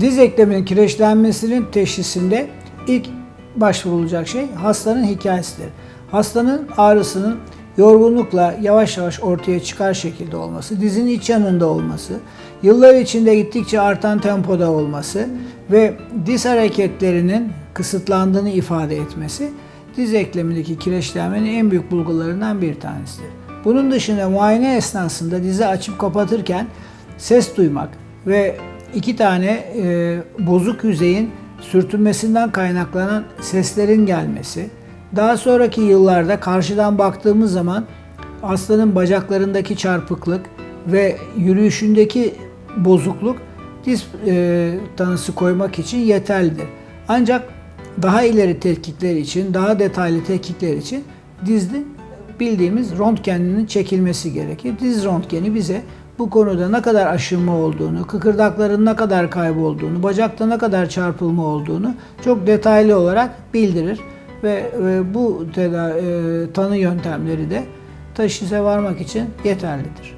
Diz ekleminin kireçlenmesinin teşhisinde ilk başvurulacak şey hastanın hikayesidir. Hastanın ağrısının yorgunlukla yavaş yavaş ortaya çıkar şekilde olması, dizin iç yanında olması, yıllar içinde gittikçe artan tempoda olması ve diz hareketlerinin kısıtlandığını ifade etmesi diz eklemindeki kireçlenmenin en büyük bulgularından bir tanesidir. Bunun dışında muayene esnasında dizi açıp kapatırken ses duymak ve iki tane e, bozuk yüzeyin sürtünmesinden kaynaklanan seslerin gelmesi, daha sonraki yıllarda karşıdan baktığımız zaman hastanın bacaklarındaki çarpıklık ve yürüyüşündeki bozukluk diz e, tanısı koymak için yeterlidir. Ancak daha ileri tetkikler için, daha detaylı tetkikler için dizli bildiğimiz röntgeninin çekilmesi gerekir. Diz röntgeni bize bu konuda ne kadar aşınma olduğunu, kıkırdakların ne kadar kaybolduğunu, bacakta ne kadar çarpılma olduğunu çok detaylı olarak bildirir ve, ve bu teda- e, tanı yöntemleri de teşhise varmak için yeterlidir.